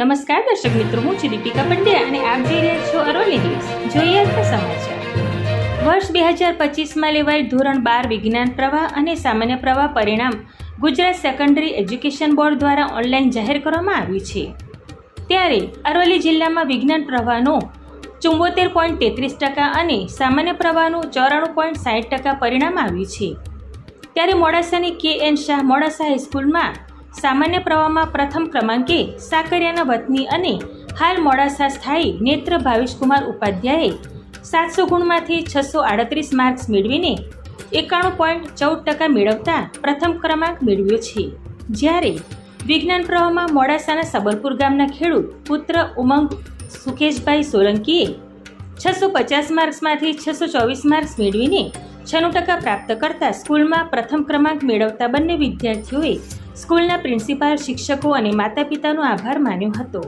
નમસ્કાર દર્શક મિત્રો, હું છું દીપિકા પંડ્યા અને આપ જોઈ રહ્યા છો અરોલી ન્યૂઝ. જોઈએ સમાચાર. વર્ષ બે હજાર પચીસમાં લેવાયેલ ધોરણ બાર વિજ્ઞાન પ્રવાહ અને સામાન્ય પ્રવાહ પરિણામ ગુજરાત સેકન્ડરી એજ્યુકેશન બોર્ડ દ્વારા ઓનલાઈન જાહેર કરવામાં આવ્યું છે. ત્યારે અરવલ્લી જિલ્લામાં વિજ્ઞાન પ્રવાહનો ચુંબોતેર પોઈન્ટ તેત્રીસ ટકા અને સામાન્ય પ્રવાહનું ચોરાણું પોઈન્ટ સાઠ ટકા પરિણામ આવ્યું છે. ત્યારે મોડાસાની કે એન શાહ મોડાસા હાઈસ્કૂલમાં સામાન્ય પ્રવાહમાં પ્રથમ ક્રમાંકે સાકરિયાના વતની અને હાલ મોડાસા સ્થાયી નેત્ર ભાવેશકુમાર ઉપાધ્યાયે સાતસો ગુણમાંથી છસો આડત્રીસ માર્ક્સ મેળવીને એકાણું પોઈન્ટ ચૌદ ટકા મેળવતા પ્રથમ ક્રમાંક મેળવ્યો છે. જ્યારે વિજ્ઞાન પ્રવાહમાં મોડાસાના સબલપુર ગામના ખેડૂત પુત્ર ઉમંગ સુકેશભાઈ સોલંકીએ છસો પચાસ માર્ક્સમાંથી છસો ચોવીસ માર્ક્સ મેળવીને છન્નું ટકા પ્રાપ્ત કરતા સ્કૂલમાં પ્રથમ ક્રમાંક મેળવતા બંને વિદ્યાર્થીઓએ સ્કૂલના પ્રિન્સિપાલ, શિક્ષકો અને માતા પિતાનો આભાર માન્યો હતો.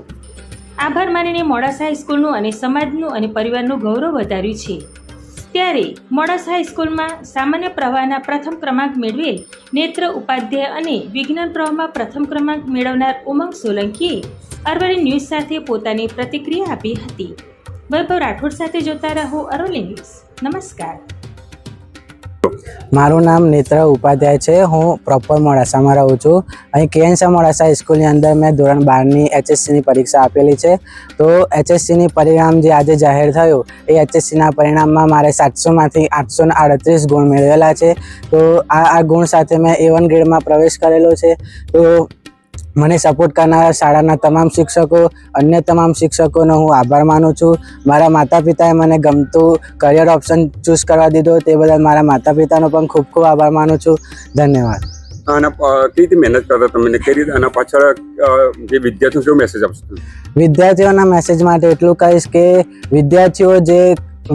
આભાર માનીને મોડાસા હાઈસ્કૂલનું અને સમાજનું અને પરિવારનું ગૌરવ વધાર્યું છે. ત્યારે મોડાસા હાઈસ્કૂલમાં સામાન્ય પ્રવાહના પ્રથમ ક્રમાંક મેળવેલ નેત્ર, ઉપાધ્યાય અને વિજ્ઞાન પ્રવાહમાં પ્રથમ ક્રમાંક મેળવનાર ઉમંગ સોલંકીએ અરવલ્લી ન્યૂઝ સાથે પોતાની પ્રતિક્રિયા આપી હતી. વૈભવ રાઠોડ સાથે જોતા રહો અરવલ્લી ન્યૂઝ. નમસ્કાર. મારું નામ નેત્ર ઉપાધ્યાય છે. હું પ્રોપર મોડાસામાં રહું છું. અહીં કેએનસા મોડાસા સ્કૂલની અંદર મેં ધોરણ બારની એચએસસીની પરીક્ષા આપેલી છે. તો એચએસસીની પરિણામ જે આજે જાહેર થયું, એ એચએસસીના પરિણામમાં મારે સાતસોમાંથી આઠસો આડત્રીસ ગુણ મેળવેલા છે. તો આ આ ગુણ સાથે મેં એ વન ગ્રેડમાં પ્રવેશ કરેલો છે. તો મને સપોર્ટ કરનારા શાળાના તમામ શિક્ષકો અન્ય તમામ શિક્ષકોનો હું આભાર માનું છું. મારા માતા પિતાએ મને ગમતું કરિયર ઓપ્શન ચૂઝ કરવા દીધો તે બદલ મારા માતા પિતાનો પણ ખૂબ ખૂબ આભાર માનું છું. ધન્યવાદ. આના કઈ રીતે મહેનત કરતા તમે કઈ રીતે આના પાછળ જે વિદ્યાર્થીઓ શું મેસેજ આપશો વિદ્યાર્થીઓના મેસેજ માટે એટલું કહીશ કે વિદ્યાર્થીઓ જે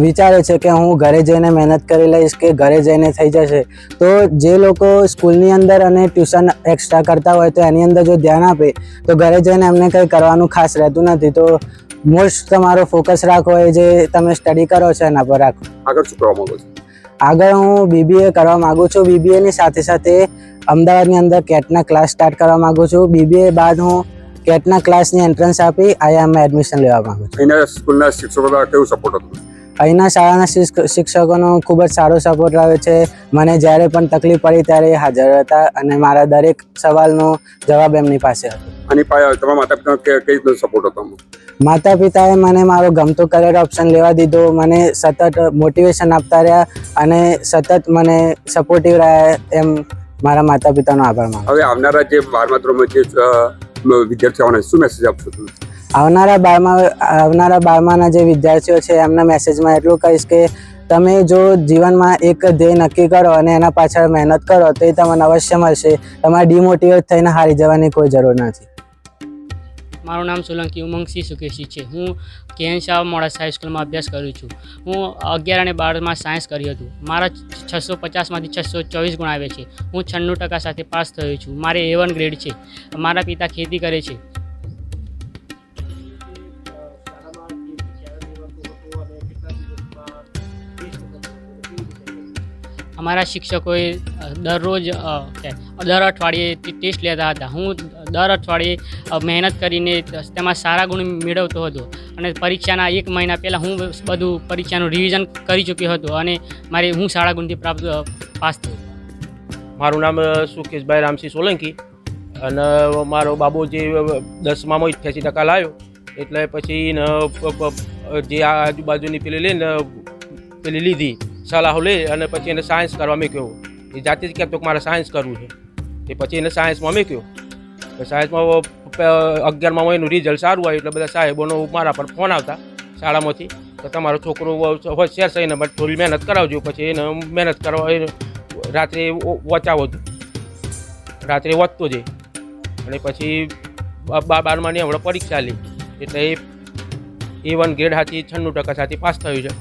વિચારે છે કે હું ઘરે જઈને મહેનત કરી લઈશ કે ઘરે જઈને થઈ જશે તો જે લોકો સ્કૂલની અંદર અને ટ્યુશન એક્સ્ટ્રા કરતા હોય તો એની અંદર જો ધ્યાન આપે તો ઘરે જઈને એમને કંઈ કરવાનું ખાસ રહેતું નથી. તો મોસ્ટ તમારો ફોકસ રાખો એ જે તમે સ્ટડી કરો છો એના પર રાખો. આગળ શું કરવા માંગો છો? આગળ હું બીબીએ કરવા માંગુ છું. બીબીએની સાથે સાથે અમદાવાદની અંદર કેટના ક્લાસ સ્ટાર્ટ કરવા માંગુ છું. બીબીએ બાદ હું કેટના ક્લાસની એન્ટ્રન્સ આપી આઈઆઈએમમાં એડમિશન લેવા માંગુ છું. સ્કૂલના શિક્ષકો કેવું સપોર્ટ હતો? અહીંના શાળાના શિક્ષકોનો ખૂબ જ સારો સપોર્ટ રહ્યો છે. મને જ્યારે પણ તકલીફ પડી ત્યારે એ હાજર હતા અને મારા દરેક સવાલનો જવાબ એમની પાસે હતો. આની તમારા માતા કઈ રીતનો સપોર્ટ હતો માતા પિતાએ મને મારો ગમતો કરિયર ઓપ્શન લેવા દીધો. મને સતત મોટિવેશન આપતા રહ્યા અને સતત મને સપોર્ટિવ રહ્યા એમ મારા માતા પિતાનો આભાર માનું હવે આવનારા જે બારમા ધોરણમાં જે વિદ્યાર્થીઓને શું મેસેજ આપશો તમે? આવનારા બારમા આવનારા બારમાના જે વિદ્યાર્થીઓ છે, એમના મેસેજમાં એટલું કહીશ કે તમે જો જીવનમાં એક ધ્યેય નક્કી કરો અને એના પાછળ મહેનત કરો, તો એ તમને અવશ્ય મળશે. તમારે ડિમોટિવેટ થઈને હારી જવાની કોઈ જરૂર નથી. મારું નામ સોલંકી ઉમંગસિંહ સુકેશી છે. હું કેએન શાહ મોડાસા હાઈસ્કૂલમાં અભ્યાસ કરું છું. હું અગિયાર અને બારમાં સાયન્સ કર્યું હતું. મારા છસો પચાસમાંથી છસો ચોવીસ ગુણ આવે છે. હું છન્નું ટકા સાથે પાસ થયો છું. મારે એ વન ગ્રેડ છે. મારા પિતા ખેતી કરે છે. અમારા શિક્ષકોએ દરરોજ દર અઠવાડિયે ટેસ્ટ લેતા હતા. હું દર અઠવાડિયે મહેનત કરીને તેમાં સારા ગુણ મેળવતો હતો અને પરીક્ષાના એક મહિના પહેલાં હું બધું પરીક્ષાનું રિવિઝન કરી ચૂક્યો હતો અને મારે હું સારા ગુણથી પ્રાપ્ત પાસ થયો. મારું નામ સુકેશભાઈ રામસિંહ સોલંકી અને મારો બાબુ જે દસમામાં અઠ્યાસી ટકા લાવ્યો એટલે પછી જે આજુબાજુની પેલી લઈને પેલી લીધી. સલાહો લે અને પછી એને સાયન્સ કરવા મૂક્યો. એ જાતે જ કહેતો કે મારે સાયન્સ કરવું છે. એ પછી એને સાયન્સમાં મૂક્યો. તો સાયન્સમાં અગિયારમાં એનું રિઝલ્ટ સારું આવ્યું એટલે બધા સાહેબોનો મારા પર ફોન આવતા શાળામાંથી. તો તમારો છોકરો હોશિયાર એને બટ થોડી મહેનત કરાવજો, પછી એને મહેનત કરવા રાત્રે વચાવો રાત્રે વધતો જાય. અને પછી બારમાની હમણાં પરીક્ષા લી. એટલે એ વન ગ્રેડ હાથી છન્નું ટકા સાથે પાસ થયું છે.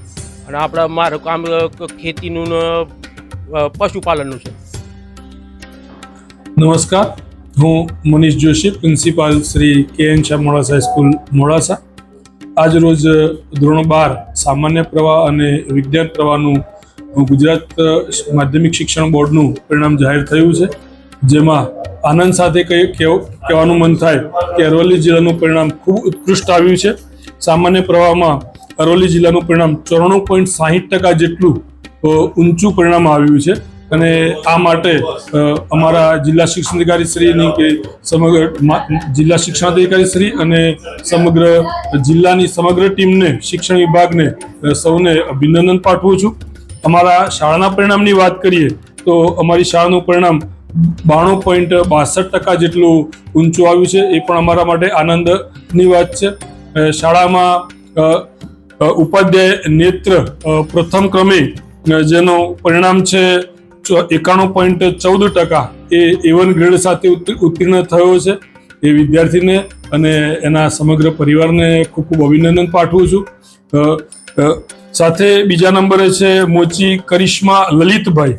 અને આપણે મારું કામ ખેતીનું પશુપાલનનું છે. નમસ્કાર. હું Manish Joshi, principal Shri K N Shah Modasa school Modasa. આજ રોજ ધોરણ બાર, સામાન્ય પ્રવાહ અને વિજ્ઞાન પ્રવાહનું ગુજરાત માધ્યમિક શિક્ષણ બોર્ડનું પરિણામ જાહેર થયું છે. જેમાં આનંદ સાથે કહી કહેવ- કહેવાનું મન થાય કે અરવલ્લી જિલ્લાનું પરિણામ ખૂબ ઉત્કૃષ્ટ આવ્યું છે. સામાન્ય પ્રવાહમાં અરવલ્લી જિલ્લાનું પરિણામ ચોરાણું પોઈન્ટ સાહીઠ ટકા જેટલું ઊંચું પરિણામ આવ્યું છે. અને આ માટે અમારા જિલ્લા શિક્ષણાધિકારી શ્રીની કે સમગ્ર જિલ્લા જિલ્લા શિક્ષણાધિકારી શ્રી અને સમગ્ર જિલ્લાની સમગ્ર ટીમને, શિક્ષણ વિભાગને સૌને અભિનંદન પાઠવું છું. અમારા શાળાના પરિણામની વાત કરીએ, તો અમારી શાળાનું પરિણામ બાણું પોઈન્ટ બાસઠ ટકા જેટલું ઊંચું આવ્યું છે. એ પણ અમારા માટે આનંદની વાત છે. શાળામાં ઉપાધ્યાય નેત્ર પ્રથમ ક્રમે જેનો પરિણામ છે એકાણું પોઈન્ટ ચૌદ ટકા એ એવન ગ્રેડ સાથે ઉત્તી- ઉત્તીર્ણ થયો છે. એ વિદ્યાર્થીને અને એના સમગ્ર પરિવારને ખૂબ ખૂબ અભિનંદન પાઠવું છું. સાથે બીજા નંબરે છે મોચી કરિશ્મા લલિતભાઈ,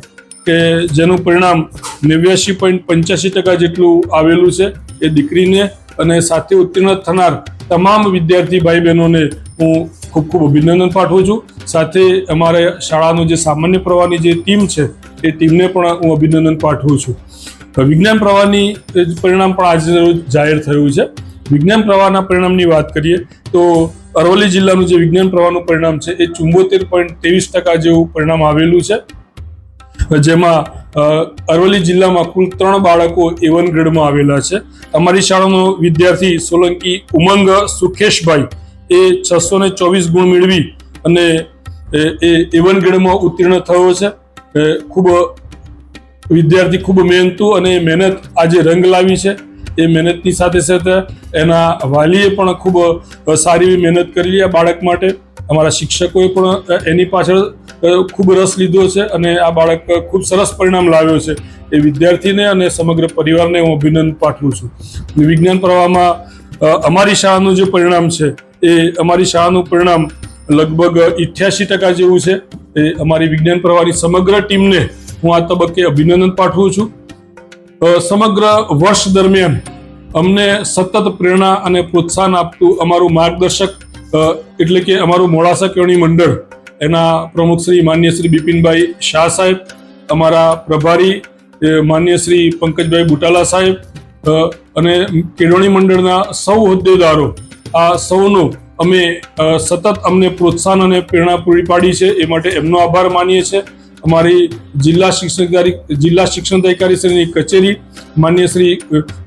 કે જેનું પરિણામ નેવ્યાસી પોઈન્ટ પંચ્યાસી ટકા જેટલું આવેલું છે. એ દીકરીને અને સાથે ઉત્તીર્ણ થનાર તમામ વિદ્યાર્થી ભાઈ બહેનોને હું ખૂબ ખૂબ અભિનંદન પાઠવું છું. સાથે અમારે શાળાનું જે સામાન્ય પ્રવાહની જે ટીમ છે, એ ટીમને પણ હું અભિનંદન પાઠવું છું. વિજ્ઞાન પ્રવાહની પરિણામ પણ આજે જાહેર થયું છે. વિજ્ઞાન પ્રવાહના પરિણામની વાત કરીએ, તો અરવલ્લી જિલ્લાનું જે વિજ્ઞાન પ્રવાહનું પરિણામ છે, એ ચુંબોતેર પોઈન્ટ ત્રેવીસ ટકા જેવું પરિણામ આવેલું છે. જેમાં અરવલ્લી જિલ્લામાં કુલ ત્રણ બાળકો એવન ગ્રેડમાં આવેલા છે. અમારી શાળાનો વિદ્યાર્થી સોલંકી ઉમંગ સુખેશભાઈ એ છસો ને ચોવીસ ગુણ મેળવી અને, એ- એવન ગ્રેડમાં ઉત્તીર્ણ થયો છે. ખૂબ, વિદ્યાર્થી ખૂબ મહેનતું અને એ મહેનત આજે રંગ લાવી છે. એ મહેનતની સાથે સાથે એના વાલીએ પણ ખૂબ સારી એવી મહેનત કરી આ બાળક માટે. અમારા શિક્ષકોએ પણ એની પાછળ ખૂબ રસ લીધો છે અને આ બાળક ખૂબ સરસ પરિણામ લાવ્યો છે. એ વિદ્યાર્થીને અને સમગ્ર પરિવારને હું અભિનંદન પાઠવું છું. વિજ્ઞાન પ્રવાહમાં અમારી શાળાનું જે પરિણામ છે એ અમારી શાળાનું પરિણામ લગભગ ઇઠ્યાસી ટકા જેવું છે. એ અમારી વિજ્ઞાન પ્રવાહની સમગ્ર ટીમને હું આ તબક્કે અભિનંદન પાઠવું છું. સમગ્ર વર્ષ દરમિયાન અમને સતત પ્રેરણા અને પ્રોત્સાહન આપતું અમારું માર્ગદર્શક એટલે કે અમારું મોડાસા કેળવણી મંડળ, એના પ્રમુખ શ્રી માન્ય શ્રી બિપિનભાઈ શાહ સાહેબ, અમારા પ્રભારી માન્ય શ્રી પંકજભાઈ બુટાલા સાહેબ અને કેળવણી મંડળના સૌ હોદ્દેદારો આ સૌનો અમે સતત અમને પ્રોત્સાહન અને પ્રેરણા પૂરી પાડી છે, એ માટે એમનો આભાર માનીએ છીએ. અમારી જિલ્લા શિક્ષણ જિલ્લા શિક્ષણ અધિકારી શ્રીની કચેરી, માન્ય શ્રી,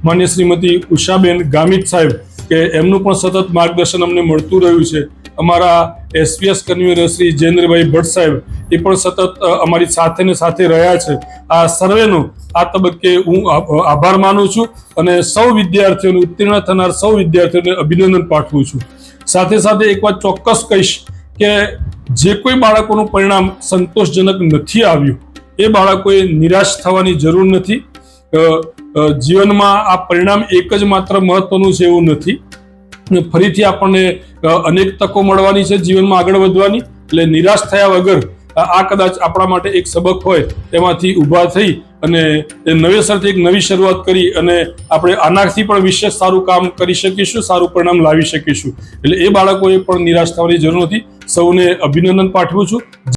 માન્ય શ્રીમતી ઉષાબેન ગામિત સાહેબ, કે એમનું પણ સતત માર્ગદર્શન અમને મળતું રહ્યું છે. અમારા એસપીએસ કન્વીનર શ્રી જયેન્દ્રભાઈ ભટ્ટ સાહેબ, એ પણ સતત અમારી સાથે ને સાથે રહ્યા છે. આ સર્વેનો આ તબક્કે હું આભાર માનું છું અને સૌ વિદ્યાર્થીઓને ઉત્તીર્ણ થનાર સૌ વિદ્યાર્થીઓને અભિનંદન પાઠવું છું. સાથે સાથે એક વાત ચોક્કસ કહીશ કે જે કોઈ બાળકોનું પરિણામ સંતોષજનક નથી આવ્યું, એ બાળકોએ નિરાશ થવાની જરૂર નથી. જીવનમાં આ પરિણામ એક જ માત્ર મહત્વનું છે એવું નથી. ફરીથી આપણને અનેક તકો મળવાની છે જીવનમાં આગળ વધવાની. એટલે નિરાશ થયા વગર આ કદાચ આપણા માટે એક સબક હોય એમાંથી ઊભા થઈ અને નવેસરથી એક નવી શરૂઆત કરી અને આપણે આનાથી પણ વિશેષ સારું કામ કરી શકીશું, સારું પરિણામ લાવી શકીશું. એટલે એ બાળકોએ પણ નિરાશ થવાની જરૂર નથી. સૌને અભિનંદન પાઠવું છું.